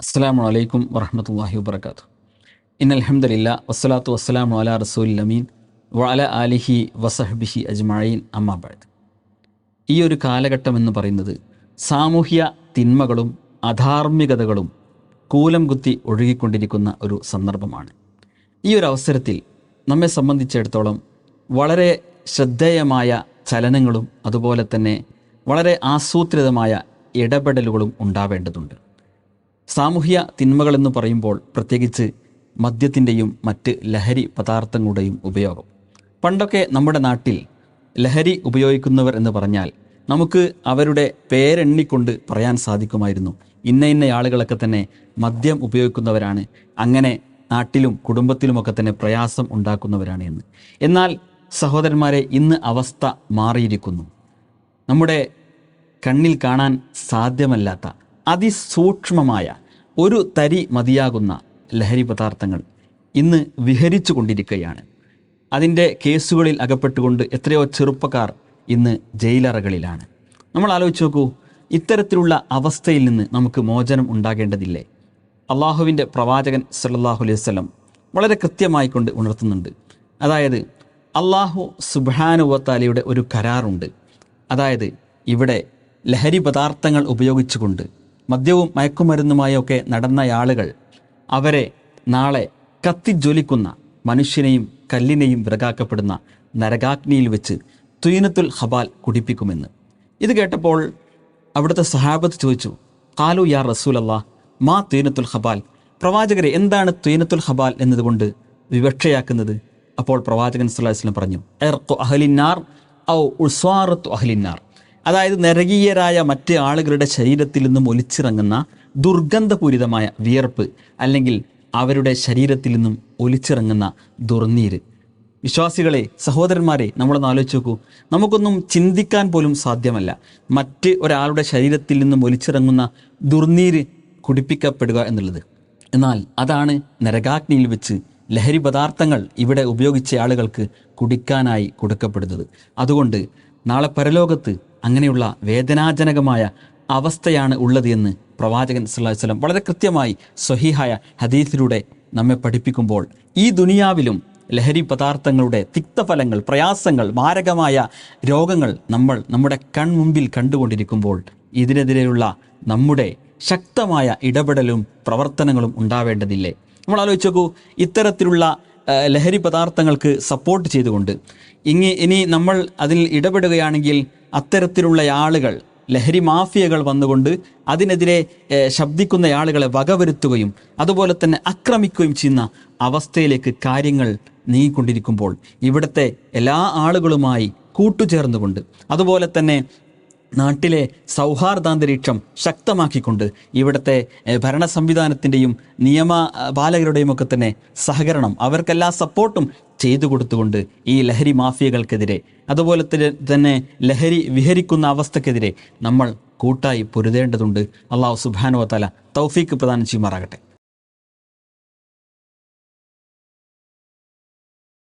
അസ്സാം വലൈക്കും വറഹമത്തല്ലാഹി വബർക്കാത്തു ഇൻ അലഹമ്മദില്ല വസ്സലാത്തു വസ്സലാമു അല റസൂൽ അമീൻ വഅല അലിഹി വസഹബിഹി അജ്മഴീൻ അമ്മാബാദ് ഈ ഒരു കാലഘട്ടം എന്ന് പറയുന്നത് സാമൂഹ്യ തിന്മകളും അധാർമികതകളും കൂലം കുത്തി ഒഴുകിക്കൊണ്ടിരിക്കുന്ന ഒരു സന്ദർഭമാണ്. ഈ ഒരു അവസരത്തിൽ നമ്മെ സംബന്ധിച്ചിടത്തോളം വളരെ ശ്രദ്ധേയമായ ചലനങ്ങളും അതുപോലെ തന്നെ വളരെ ആസൂത്രിതമായ ഇടപെടലുകളും ഉണ്ടാവേണ്ടതുണ്ട്. സാമൂഹ്യ തിന്മകളെന്ന് പറയുമ്പോൾ പ്രത്യേകിച്ച് മദ്യത്തിന്റെയും മറ്റ് ലഹരി പദാർത്ഥങ്ങളുടെയും ഉപയോഗം. പണ്ടൊക്കെ നമ്മുടെ നാട്ടിൽ ലഹരി ഉപയോഗിക്കുന്നവർ എന്ന് പറഞ്ഞാൽ നമുക്ക് അവരുടെ പേരെണ്ണിക്കൊണ്ട് പറയാൻ സാധിക്കുമായിരുന്നു. ഇന്ന ഇന്ന ആളുകളൊക്കെ തന്നെ മദ്യം ഉപയോഗിക്കുന്നവരാണ്. അങ്ങനെ നാട്ടിലും കുടുംബത്തിലുമൊക്കെ തന്നെ പ്രയാസം ഉണ്ടാക്കുന്നവരാണ് എന്ന്. എന്നാൽ സഹോദരന്മാരെ ഇന്ന് അവസ്ഥ മാറിയിരിക്കുന്നു. നമ്മുടെ കണ്ണിൽ കാണാൻ സാധ്യമല്ലാത്ത അതിസൂക്ഷ്മമായ ഒരു തരി മതിയാകുന്ന ലഹരി പദാർത്ഥങ്ങൾ ഇന്ന് വിഹരിച്ചു കൊണ്ടിരിക്കുകയാണ്. അതിന്റെ കേസുകളിൽ അകപ്പെട്ടുകൊണ്ട് എത്രയോ ചെറുപ്പക്കാർ ഇന്ന് ജയിലറകളിലാണ്. നമ്മൾ ആലോചിച്ച് നോക്കൂ ഇത്തരത്തിലുള്ള അവസ്ഥയിൽ നിന്ന് നമുക്ക് മോചനം ഉണ്ടാകേണ്ടതില്ലേ? അള്ളാഹുവിന്റെ പ്രവാചകൻ സല്ലാഹു അലൈഹി വസല്ലം വളരെ കൃത്യമായി കൊണ്ട് ഉണർത്തുന്നുണ്ട്. അതായത് അള്ളാഹു സുബാനുവത്താലിയുടെ ഒരു കരാറുണ്ട്. അതായത് ഇവിടെ ലഹരി പദാർത്ഥങ്ങൾ ഉപയോഗിച്ചുകൊണ്ട് മദ്യവും മയക്കുമരുന്നുമായൊക്കെ നടന്ന ആളുകൾ അവരെ നാളെ കത്തിജ്വലിക്കുന്ന മനുഷ്യനെയും കല്ലിനെയും വിറകാക്കപ്പെടുന്ന നരകാഗ്നിയിൽ വെച്ച് തുയിനത്തുൽ ഹബാൽ കുടിപ്പിക്കുമെന്ന്. ഇത് കേട്ടപ്പോൾ അവിടുത്തെ സഹാബത്ത് ചോദിച്ചു കാലു യാ റസൂലല്ലാ മാ തുയിനത്തുൽ ഹബാൽ? പ്രവാചകരെ എന്താണ് തുയിനത്തുൽ ഹബാൽ എന്നതുകൊണ്ട് വിവക്ഷയാക്കുന്നത്? അപ്പോൾ പ്രവാചകൻ സുല്ലാസ്ലം പറഞ്ഞു എർക്കു അഹലിന്നാർ ഔ ഉസ്വാറത്തു അഹലിന്നാർ. അതായത് നരകീയരായ മറ്റ് ആളുകളുടെ ശരീരത്തിൽ നിന്നും ഒലിച്ചിറങ്ങുന്ന ദുർഗന്ധപൂരിതമായ വിയർപ്പ് അല്ലെങ്കിൽ അവരുടെ ശരീരത്തിൽ നിന്നും ഒലിച്ചിറങ്ങുന്ന ദുർനീര്. വിശ്വാസികളെ സഹോദരന്മാരെ നമ്മളൊന്ന് ആലോചിച്ച് നോക്കൂ. നമുക്കൊന്നും ചിന്തിക്കാൻ പോലും സാധ്യമല്ല. മറ്റ് ഒരാളുടെ ശരീരത്തിൽ നിന്നും ഒലിച്ചിറങ്ങുന്ന ദുർനീര് കുടിപ്പിക്കപ്പെടുക എന്നുള്ളത്. എന്നാൽ അതാണ് നരകാഗ്നിയിൽ വെച്ച് ലഹരി പദാർത്ഥങ്ങൾ ഇവിടെ ഉപയോഗിച്ച ആളുകൾക്ക് കുടിക്കാനായി കൊടുക്കപ്പെടുന്നത്. അതുകൊണ്ട് നാളെ പരലോകത്ത് അങ്ങനെയുള്ള വേദനാജനകമായ അവസ്ഥയാണ് ഉള്ളത് എന്ന് പ്രവാചകൻ സല്ലല്ലാഹു വളരെ കൃത്യമായി സ്വഹീഹായ ഹദീസിലൂടെ നമ്മെ പഠിപ്പിക്കുമ്പോൾ ഈ ദുനിയാവിലും ലഹരി പദാർത്ഥങ്ങളുടെ തിക്തഫലങ്ങൾ പ്രയാസങ്ങൾ മാരകമായ രോഗങ്ങൾ നമ്മൾ നമ്മുടെ കൺമുമ്പിൽ കണ്ടുകൊണ്ടിരിക്കുമ്പോൾ ഇതിനെതിരെയുള്ള നമ്മുടെ ശക്തമായ ഇടപെടലും പ്രവർത്തനങ്ങളും ഉണ്ടാവേണ്ടതില്ലേ? നമ്മൾ ആലോചിച്ച് നോക്കൂ ഇത്തരത്തിലുള്ള ലഹരി പദാർത്ഥങ്ങൾക്ക് സപ്പോർട്ട് ചെയ്തുകൊണ്ട്. ഇനി ഇനി നമ്മൾ അതിൽ ഇടപെടുകയാണെങ്കിൽ അത്തരത്തിലുള്ള ആളുകൾ ലഹരി മാഫിയകൾ വന്നുകൊണ്ട് അതിനെതിരെ ശബ്ദിക്കുന്ന ആളുകളെ വകവരുത്തുകയും അതുപോലെ തന്നെ ആക്രമിക്കുകയും ചെയ്യുന്ന അവസ്ഥയിലേക്ക് കാര്യങ്ങൾ നീങ്ങിക്കൊണ്ടിരിക്കുമ്പോൾ ഇവിടുത്തെ എല്ലാ ആളുകളുമായി കൂട്ടുചേർന്നുകൊണ്ട് അതുപോലെ തന്നെ നാട്ടിലെ സൗഹാർദ്ദാന്തരീക്ഷം ശക്തമാക്കിക്കൊണ്ട് ഇവിടുത്തെ ഭരണ സംവിധാനത്തിന്റെയും നിയമ പാലകരുടെയും ഒക്കെ തന്നെ സഹകരണം അവർക്കെല്ലാ സപ്പോർട്ടും ചെയ്തു കൊടുത്തുകൊണ്ട് ഈ ലഹരി മാഫിയകൾക്കെതിരെ അതുപോലെ തന്നെ ലഹരി വിഹരിക്കുന്ന അവസ്ഥക്കെതിരെ നമ്മൾ കൂട്ടായി പൊരുതേണ്ടതുണ്ട്. അള്ളാഹു സുബാനുവ തല തൗഫീക്ക് പ്രധാനം ചെയ്യുമാറാകട്ടെ.